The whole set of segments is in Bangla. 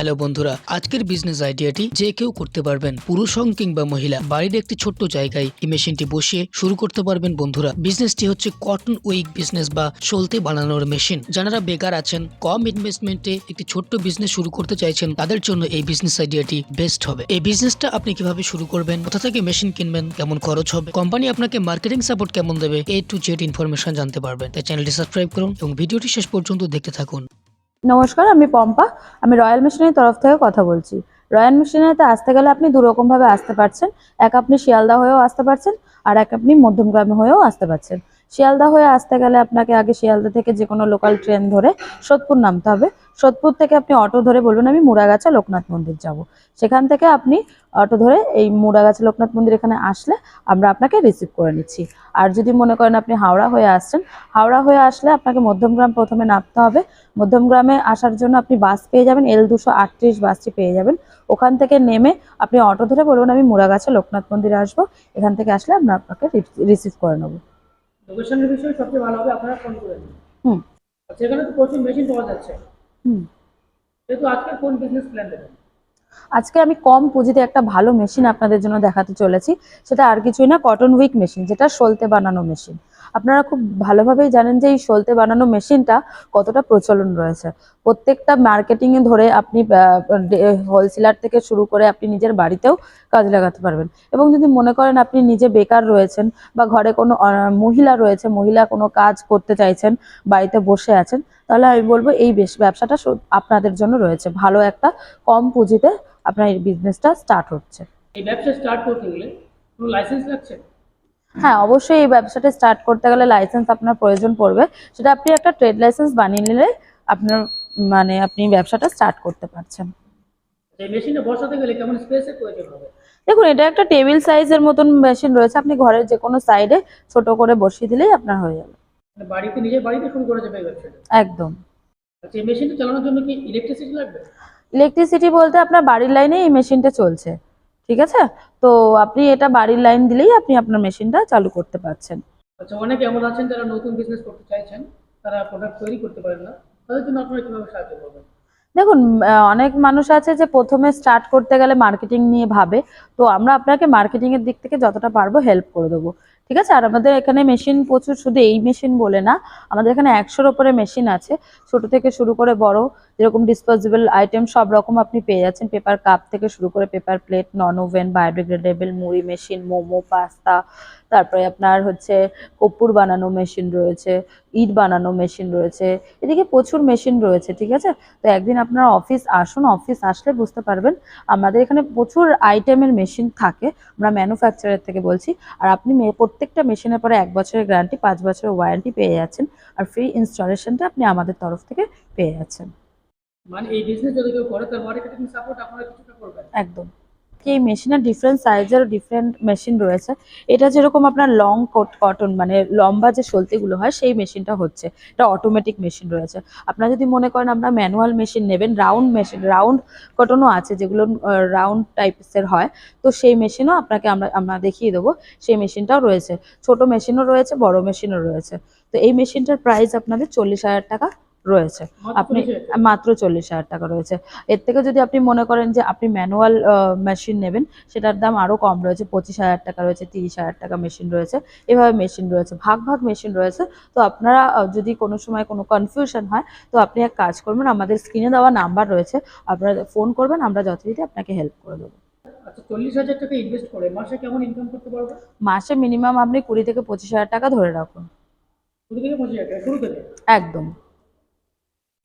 হ্যালো বন্ধুরা, আজকের বিজনেস আইডিয়াটি যে কেউ করতে পারবেন, পুরুষ হন কিংবা মহিলা, বাড়ির একটি ছোট্ট জায়গায় এই মেশিনটি বসিয়ে শুরু করতে পারবেন বন্ধুরা। বিজনেসটি হচ্ছে কটন উইক বিজনেস বা সলতে বানানোর মেশিন যারা বেকার আছেন, কম ইনভেস্টমেন্টে একটি ছোট্ট বিজনেস শুরু করতে চাইছেন, তাদের জন্য এই বিজনেস আইডিয়াটি বেস্ট হবে। এই বিজনেসটা আপনি কীভাবে শুরু করবেন, কোথা থেকে মেশিন কিনবেন, কেমন খরচ হবে কোম্পানি আপনাকে মার্কেটিং সাপোর্ট কেমন দেবে এ টু জেড ইনফরমেশন জানতে পারবেন। তাই চ্যানেলটি সাবস্ক্রাইব করুন এবং ভিডিওটি শেষ পর্যন্ত দেখতে থাকুন। নমস্কার, আমি পম্পা। আমি রয়্যাল মিশনের তরফ থেকে কথা বলছি। রয়্যাল মিশনারিতে আসতে গেলে আপনি দুরকমভাবে আসতে পারছেন। এক আপনি শিয়ালদা হয়েও আসতে পারছেন, আর এক আপনি মধ্যমগ্রামে হয়েও আসতে পারছেন। শিয়ালদা হয়ে আসতে গেলে আপনাকে আগে শিয়ালদা থেকে যে কোনো লোকাল ট্রেন ধরে সোদপুর নামতে হবে। সোদপুর থেকে আপনি অটো ধরে বলবেন, আমি মুড়াগাছা লোকনাথ মন্দির যাব। সেখান থেকে আপনি অটো ধরে এই মুড়াগাছা লোকনাথ মন্দির এখানে আসলে আমরা আপনাকে রিসিভ করে নিচ্ছি। আর যদি মনে করেন আপনি হাওড়া হয়ে আসছেন, হাওড়া হয়ে আসলে আপনাকে মধ্যমগ্রাম প্রথমে নামতে হবে। মধ্যমগ্রামে আসার জন্য আপনি বাস পেয়ে যাবেন, এল দুশো আটত্রিশ বাসটি পেয়ে যাবেন। ওখান থেকে নেমে আপনি অটো ধরে বলবেন, আমি মুড়াগাছা লোকনাথ মন্দিরে আসব। এখান থেকে আসলে আমরা আপনাকে রিসিভ করে নেব। লোকেশনের বিষয়ে সবচেয়ে ভালো হবে আপনারা ফোন করে দিন সেখানে তো প্রচুর মেশিন পাওয়া যাচ্ছে। সেহেতু আজকে কোন বিজনেস প্ল্যান দেবেন? আজকে আমি কম পুঁজিতে একটা ভালো মেশিন আপনাদের জন্য দেখাতে চলেছি। সেটা আর কিছুই না কটন উইক মেশিন যেটা সলতে বানানো মেশিন আপনারা খুব ভালোভাবেই জানেন যে এই সলতে বানানো মেশিনটা কতটা প্রচলন রয়েছে। প্রত্যেকটা মার্কেটিংয়ে ধরে আপনি হোলসেলার থেকে শুরু করে আপনি নিজের বাড়িতেও কাজে লাগাতে পারবেন। এবং যদি মনে করেন আপনি নিজে বেকার রয়েছেন বা ঘরে কোনো মহিলা রয়েছে, মহিলা কোনো কাজ করতে চাইছেন, বাড়িতে বসে আছেন, তাহলে আমি বলব এই বেশ, ব্যবসাটা আপনাদের জন্য রয়েছে। ভালো একটা কম পুঁজিতে আপনার এই বিজনেসটা স্টার্ট হচ্ছে। এই ব্যবসা স্টার্ট করতে গেলে কোনো লাইসেন্স লাগছে? হ্যাঁ অবশ্যই এই ব্যবসাটা স্টার্ট করতে গেলে লাইসেন্স আপনার প্রয়োজন পড়বে। সেটা আপনি একটা ট্রেড লাইসেন্স বানিয়ে নিলে আপনার মানে আপনি ব্যবসাটা স্টার্ট করতে পারছেন। দেখুন এটা একটা টেবিল সাইজের মতন মেশিন রয়েছে। আপনি ঘরের যে কোনো সাইডে ছোট করে বসিয়ে দিলেই আপনার হয়ে যাবে। মানে বাড়িতে নিজের বাড়িতে শুরু করা যাবে একদম। আচ্ছা এই মেশিনটা চালানোর জন্য কি ইলেকট্রিসিটি লাগবে? ইলেকট্রিসিটি বলতে আপনার বাড়ির লাইনে এই মেশিনটা চলছে। ঠিক আছে? তো আপনি এটা বাড়ির লাইন দিলেই আপনি আপনার মেশিনটা চালু করতে পারছেন। আচ্ছা অনেকে এমন আছেন যারা নতুন বিজনেস করতে চাইছেন তারা প্রোডাক্ট তৈরি করতে পারেন না। তাদের জন্য আপনারা কীভাবে সাহায্য করবেন? দেখুন অনেক মানুষ আছে যে প্রথমে স্টার্ট করতে গেলে মার্কেটিং নিয়ে ভাবে। তো আমরা আপনাকে মার্কেটিং এর দিক থেকে যতটা পারব হেল্প করে দেবো। ঠিক আছে? আর আমাদের এখানে মেশিন প্রচুর, শুধু এই মেশিন বলে না, আমাদের এখানে একশোর ওপরে মেশিন আছে। ছোট থেকে শুরু করে বড়, যেরকম ডিসপোজেবল আইটেম সব রকম আপনি পেয়ে যাচ্ছেন। পেপার কাপ থেকে শুরু করে paper plate non woven biodegradable মুড়ি মেশিন মোমো পাস্তা তারপরে আপনার হচ্ছে কপুর বানানো মেশিন রয়েছে ইট বানানো মেশিন রয়েছে এদিকে প্রচুর মেশিন রয়েছে ঠিক আছে? তো একদিন আপনার অফিস আসুন অফিস আসলে বুঝতে পারবেন আমাদের এখানে প্রচুর আইটেমের মেশিন থাকে আমরা ম্যানুফ্যাকচারার থেকে বলছি আর আপনি প্রত্যেকটা মেশিনের পরে এক বছরের গ্যারান্টি পাঁচ বছরের ওয়ারেন্টি পেয়ে যাচ্ছেন আর ফ্রি ইনস্টলেশনটা আপনি আমাদের তরফ থেকে পেয়ে যাচ্ছেন। মানে এই বিজনেস যদি কেউ করে তার মার্কেটিং সাপোর্ট আপনারা কিছুটা করবেন। একদম। এই মেশিনের ডিফারেন্ট সাইজের ডিফারেন্ট মেশিন রয়েছে। এটা যেরকম আপনার লং কোট কটন মানে লম্বা যে সলতেগুলো হয়, সেই মেশিনটা হচ্ছে। এটা অটোমেটিক মেশিন রয়েছে। আপনারা যদি মনে করেন আপনারা ম্যানুয়াল মেশিন নেবেন রাউন্ড মেশিন রাউন্ড কটনও আছে যেগুলো রাউন্ড টাইপসের হয়। তো সেই মেশিনও আপনাকে আমরা আমরা দেখিয়ে দেবো। সেই মেশিনটাও রয়েছে। ছোট মেশিনও রয়েছে, বড় মেশিনও রয়েছে। তো এই মেশিনটার প্রাইস আপনাদের চল্লিশ হাজার টাকা রয়েছে। আপনি মাত্র চল্লিশ হাজার টাকা রয়েছে। এর থেকে যদি আপনি মনে করেন যে আপনি ম্যানুয়াল মেশিন নেবেন সেটার দাম আরও কম রয়েছে। পঁচিশ হাজার টাকা রয়েছে তিরিশ হাজার টাকা মেশিন রয়েছে। এভাবে মেশিন রয়েছে ভাগ ভাগ মেশিন রয়েছে। তো আপনারা যদি কোনো সময় কোনো কনফিউশন হয় তো আপনি এক কাজ করবেন আমাদের স্ক্রিনে দেওয়া নাম্বার রয়েছে। আপনারা ফোন করবেন আমরা যথারীতি আপনাকে হেল্প করে দেবো। আচ্ছা চল্লিশ হাজার টাকা মাসে মিনিমাম আপনি কুড়ি থেকে পঁচিশ হাজার টাকা ধরে রাখুন। একদম।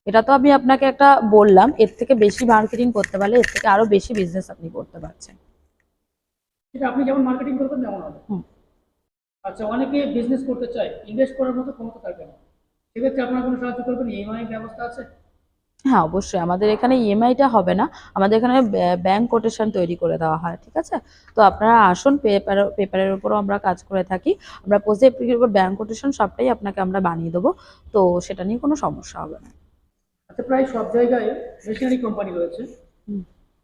এটা তো আমি আপনাকে একটা বললাম এর থেকে বেশি মার্কেটিং করতে পারলে এর থেকে আরও বেশি বিজনেস আপনি করতে পারছেন। সেটা আপনি যেমন মার্কেটিং করবেন তেমন হবে। আচ্ছা অনেকে বিজনেস করতে চায় ইনভেস্ট করার মতো ক্ষমতা থাকে না সেক্ষেত্রে আপনারা কোনো সাহায্য করবেন? ইএমআই ব্যবস্থা আছে? হ্যাঁ অবশ্যই। আমাদের এখানে ইএমআইটা হবে না। আমাদের এখানে ব্যাংক কোটেশন তৈরি করে দেওয়া হয় ঠিক আছে? তো আপনারা আসুন পেপার পেপারের উপরও আমরা কাজ করে থাকি। আমরা এপ্লিকের উপর ব্যাংক কোটেশন সবটাই আপনাকে আমরা বানিয়ে দেবো। তো সেটা নিয়ে কোনো সমস্যা হবে না। আচ্ছা প্রায় সব জায়গায় মেশিনারি কোম্পানি রয়েছে হুম।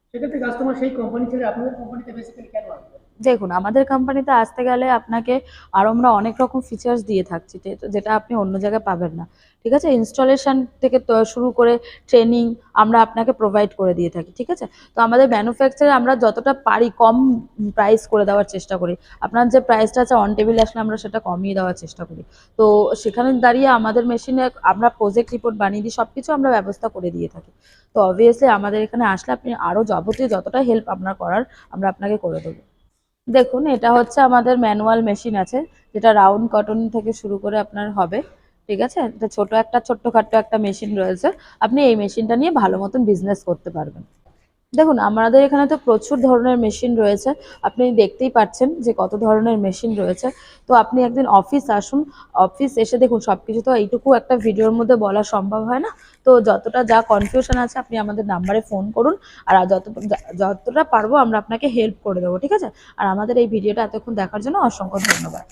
সেক্ষেত্রে কাস্টমার সেই কোম্পানি ছেড়ে আপনাদের কোম্পানিতে বেসিক্যালি কেন আসবে দেখুন, আমাদের কোম্পানিতে আসতে গেলে আপনাকে আর আমরা অনেক রকম ফিচার্স দিয়ে থাকছি যেটা আপনি অন্য জায়গায় পাবেন না, ঠিক আছে? ইনস্টলেশন থেকে শুরু করে ট্রেনিং আমরা আপনাকে প্রোভাইড করে দিয়ে থাকি, ঠিক আছে? তো আমাদের ম্যানুফ্যাকচারে আমরা যতটা পারি কম প্রাইস করে দেওয়ার চেষ্টা করি। আপনার যে প্রাইসটা আছে অন টেবিল আসলে আমরা সেটা কমিয়ে দেওয়ার চেষ্টা করি। তো সেখানে দাঁড়িয়ে আমাদের মেশিনে আমরা প্রজেক্ট রিপোর্ট বানিয়ে দিই সব কিছু আমরা ব্যবস্থা করে দিয়ে থাকি। তো অবভিয়াসলি আমাদের এখানে আসলে আপনি আরও যাবতীয় যতটা হেল্প আপনার করার আমরা আপনাকে করে দেবো। দেখুন, এটা হচ্ছে আমাদের ম্যানুয়াল মেশিন আছে, যেটা রাউন্ড কটন থেকে শুরু করে আপনার হবে, ঠিক আছে? এটা ছোট একটা, ছোট্টখাট্ট একটা মেশিন রয়েছে, আপনি এই মেশিনটা নিয়ে ভালো মতন বিজনেস করতে পারবেন। দেখুন, আমাদের এখানে তো প্রচুর ধরনের মেশিন রয়েছে। আপনি দেখতেই পাচ্ছেন যে কত ধরনের মেশিন রয়েছে। তো আপনি একদিন অফিস আসুন অফিস এসে দেখুন সব কিছু তো এইটুকু একটা ভিডিওর মধ্যে বলা সম্ভব হয় না। তো যতটা যা কনফিউশন আছে, আপনি আমাদের নাম্বারে ফোন করুন। আর যত, যতটা পারব আমরা আপনাকে হেল্প করে দেবো, ঠিক আছে? আর আমাদের এই ভিডিওটা এতক্ষণ দেখার জন্য অসংখ্য ধন্যবাদ।